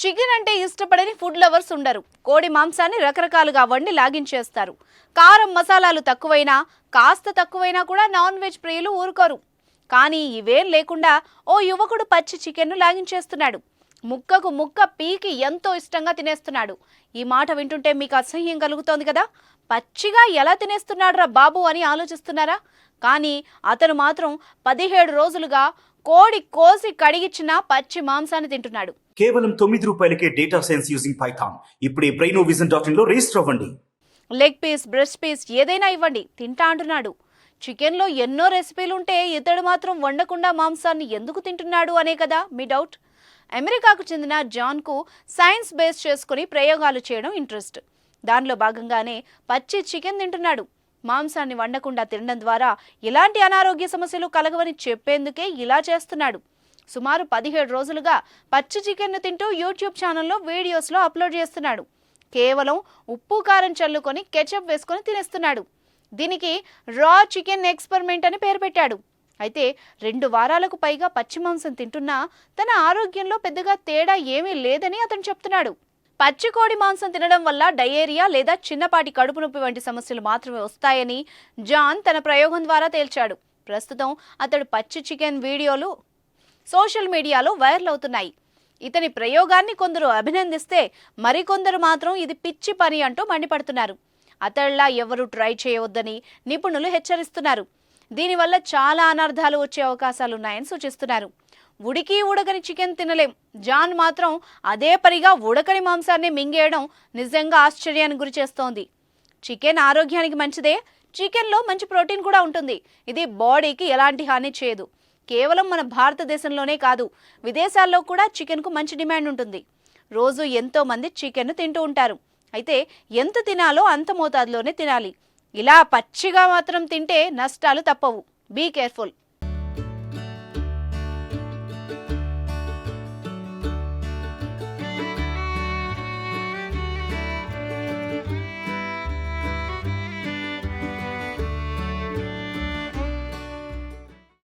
Chicken అంటే ఇష్టపడని food lovers ఉండరు. కోడి మాంసాన్ని రకరకాలుగా వండి లాగించేస్తారు. కారం మసాలాలు తక్కువైనా కాస్త తక్కువైనా కూడా నాన్ వెజ్ ప్రియులు ఊరుకోరు. కానీ ఇవేం లేకుండా ఓ యువకుడు పచ్చి చికెన్ను లాగించేస్తున్నాడు. ముక్కకు ముక్క పీకి ఎంతో ఇష్టంగా తినేస్తున్నాడు. ఈ మాట వింటుంటే మీకు అసహ్యం కలుగుతోంది కదా? పచ్చిగా ఎలా తినేస్తున్నాడురా బాబు అని ఆలోచిస్తున్నారా? కానీ అతను మాత్రం పదిహేడు రోజులుగా కోడి కోసి కడిగిచ్చిన పచ్చి మాంసాన్ని తింటున్నాడు. కేవలం తొమ్మిది రూపాయలకే డేటా సైన్స్ యూజింగ్ పైథాన్ ఇప్పుడే బ్రెయినో విజన్ డాట్ ఇన్లో రిజిస్టర్ అవ్వండి. లెగ్ పీస్ బ్రెస్ట్ పీస్ ఏదైనా ఇవ్వండి. తింటా అంటున్నాడు. చికెన్లో ఎన్నో రెసిపీలు ఉంటే ఇతడు మాత్రం వండకుండా మాంసాన్ని ఎందుకు తింటున్నాడు అనే కదా మీ డౌట్ అమెరికాకు చెందిన జాన్కు సైన్స్ బేస్ చేసుకుని ప్రయోగాలు చేయడం ఇంట్రెస్ట్ దానిలో భాగంగానే పచ్చి చికెన్ తింటున్నాడు. మాంసాన్ని వండకుండా తినడం ద్వారా ఇలాంటి అనారోగ్య సమస్యలు కలగవని చెప్పేందుకే ఇలా చేస్తున్నాడు. సుమారు పదిహేడు రోజులుగా పచ్చి చికెన్ను తింటూ యూట్యూబ్ ఛానల్లో వీడియోస్లో అప్లోడ్ చేస్తున్నాడు. కేవలం ఉప్పు కారం చల్లుకొని కెచప్ వేసుకొని తినేస్తున్నాడు. దీనికి రా చికెన్ ఎక్స్పెరిమెంట్ అని పేరు పెట్టాడు. అయితే రెండు వారాలకు పైగా పచ్చి మాంసం తింటున్నా తన ఆరోగ్యంలో పెద్దగా తేడా ఏమీ లేదని అతను చెప్తున్నాడు. పచ్చి కోడి మాంసం తినడం వల్ల డయేరియా లేదా చిన్నపాటి కడుపు నొప్పి వంటి సమస్యలు మాత్రమే వస్తాయని జాన్ తన ప్రయోగం ద్వారా తేల్చాడు. ప్రస్తుతం అతడు పచ్చి చికెన్ వీడియోలు సోషల్ మీడియాలో వైరల్ అవుతున్నాయి. ఇతని ప్రయోగాన్ని కొందరు అభినందిస్తే మరికొందరు మాత్రం ఇది పిచ్చి పని అంటూ మండిపడుతున్నారు. అతడిలా ఎవరు ట్రై చేయవద్దని నిపుణులు హెచ్చరిస్తున్నారు. దీనివల్ల చాలా అనర్థాలు వచ్చే అవకాశాలున్నాయని సూచిస్తున్నారు. ఉడికి ఉడకని చికెన్ తినలేం. జాన్ మాత్రం అదే పనిగా ఉడకని మాంసాన్ని మింగేయడం నిజంగా ఆశ్చర్యానికి గురి చేస్తోంది. చికెన్ ఆరోగ్యానికి మంచిదే చికెన్లో మంచి ప్రోటీన్ కూడా ఉంటుంది. ఇది బాడీకి ఎలాంటి హాని చేయదు. కేవలం మన భారతదేశంలోనే కాదు విదేశాల్లో కూడా చికెన్కు మంచి డిమాండ్ ఉంటుంది. రోజు ఎంతో మంది తింటూ ఉంటారు. అయితే ఎంత తినాలో అంత మోతాదులోనే తినాలి. ఇలా పచ్చిగా మాత్రం తింటే నష్టాలు తప్పవు. Be careful.